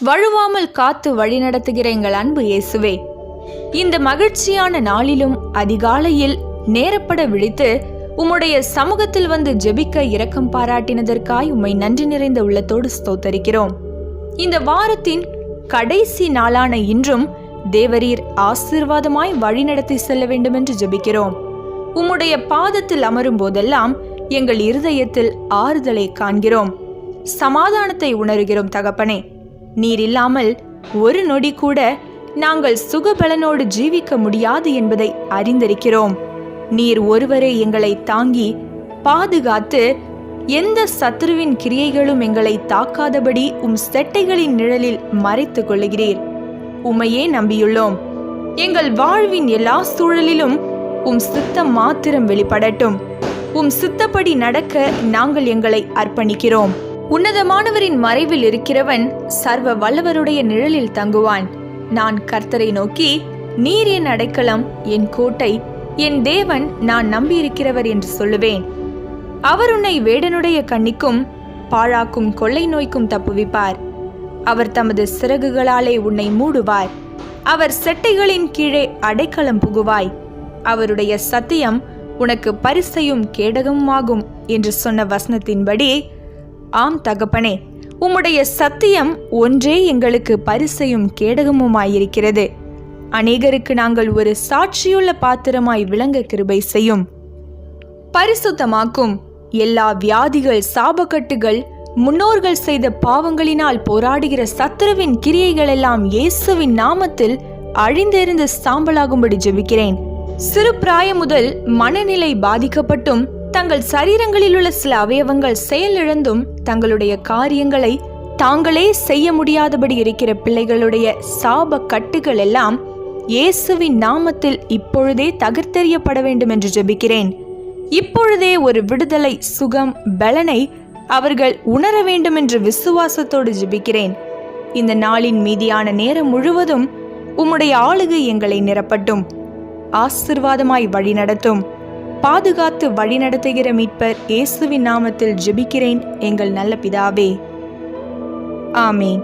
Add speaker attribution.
Speaker 1: வழுவாமல் காத்து வழிநடத்துகிற எங்கள் அன்பு இயேசுவே இந்த மகிழ்ச்சியான நாளிலும் அதிகாலையில் நேரப்பட விழித்து உம்முடைய சமூகத்தில் வந்து ஜெபிக்க இரக்கம் பாராட்டினதற்காய் உம்மை நன்றி நிறைந்த உள்ளத்தோடு ஸ்தோத்தரிக்கிறோம். இந்த வாரத்தின் கடைசி நாளான இன்றும் தேவரீர் ஆசீர்வாதமாய் வழிநடத்தி செல்ல வேண்டும் என்று ஜெபிக்கிறோம். உம்முடைய பாதத்தில் அமரும் போதெல்லாம் எங்கள் இருதயத்தில் ஆறுதலை காண்கிறோம். சமாதானத்தை உணர்கிறோம் தகப்பனே. நீர் இல்லாமல் ஒரு நொடி கூட நாங்கள் சுகபலனோடு ஜீவிக்க முடியாது என்பதை அறிந்திருக்கிறோம். நீர் ஒருவரே எங்களை தாங்கி பாதுகாத்து எந்த சத்துருவின் கிரியைகளும் எங்களை தாக்காதபடி உம் செட்டைகளின் நிழலில் மறைத்துக் கொள்ளுகிறீர். உம்மையே நம்பியுள்ளோம். எங்கள் வாழ்வின் எல்லா சூழலிலும் உம் சித்தம் மாத்திரம் வெளிப்படட்டும். உம் சித்தப்படி நடக்க நாங்கள் எங்களை அர்ப்பணிக்கிறோம். உன்னதமானவரின் மறைவில் இருக்கிறவன் சர்வ வல்லவருடைய நிழலில் தங்குவான். நான் கர்த்தரை நோக்கி நீர் என் அடைக்கலம் என் கோட்டை என் தேவன் நான் நம்பியிருக்கிறவர் என்று சொல்லுவேன். அவர் உன்னை வேடனுடைய கண்ணிக்கும் பாழாக்கும் கொள்ளை நோய்க்கும் தப்புவிப்பார். அவர் தமது சிறகுகளாலே உன்னை மூடுவார். அவர் செட்டைகளின் கீழே அடைக்கலம் புகுவாய். அவருடைய சத்தியம் உனக்கு பரிசையும் கேடகமாகும் என்று சொன்ன வசனத்தின்படி ஆம் தகப்பனே உம்முடைய சத்தியம் ஒன்றே எங்களுக்கு பரிசையும் கேடகமுமாயிருக்கிறது. அநேகருக்கு நாங்கள் ஒரு சாட்சியுள்ள பாத்திரமாய் விளங்க கிருபை செய்யும். பரிசுத்தமாக்கும் எல்லா வியாதிகள் சாபக்கட்டுகள் முன்னோர்கள் செய்த பாவங்களினால் போராடுகிற சத்துருவின் கிரியைகளெல்லாம் இயேசுவின் நாமத்தில் அழிந்திருந்து சாம்பலாகும்படி ஜெபிக்கிறேன். சிறு பிராயம் முதல் மனநிலை பாதிக்கப்பட்டும் தங்கள் சரீரங்களில் உள்ள சில அவயவங்கள் செயலிழந்தும் தங்களுடைய காரியங்களை தாங்களே செய்ய முடியாதபடி இருக்கிற பிள்ளைகளுடைய சாப கட்டுகள் எல்லாம் இயேசுவின் நாமத்தில் இப்பொழுதே தகர்த்தெறியப்பட வேண்டும் என்று ஜெபிக்கிறேன். இப்பொழுதே ஒரு விடுதலை சுகம் பலனை அவர்கள் உணர வேண்டும் என்று விசுவாசத்தோடு ஜெபிக்கிறேன். இந்த நாளின் மீதியான நேரம் முழுவதும் உம்முடைய ஆளுகை எங்களை நிரப்பட்டும். ஆசிர்வாதமாய் வழிநடத்தும். பாதுகாத்து வழிநடத்துகிற மீட்பர் இயேசுவின் நாமத்தில் ஜெபிக்கிறேன் எங்கள் நல்ல பிதாவே. ஆமேன்.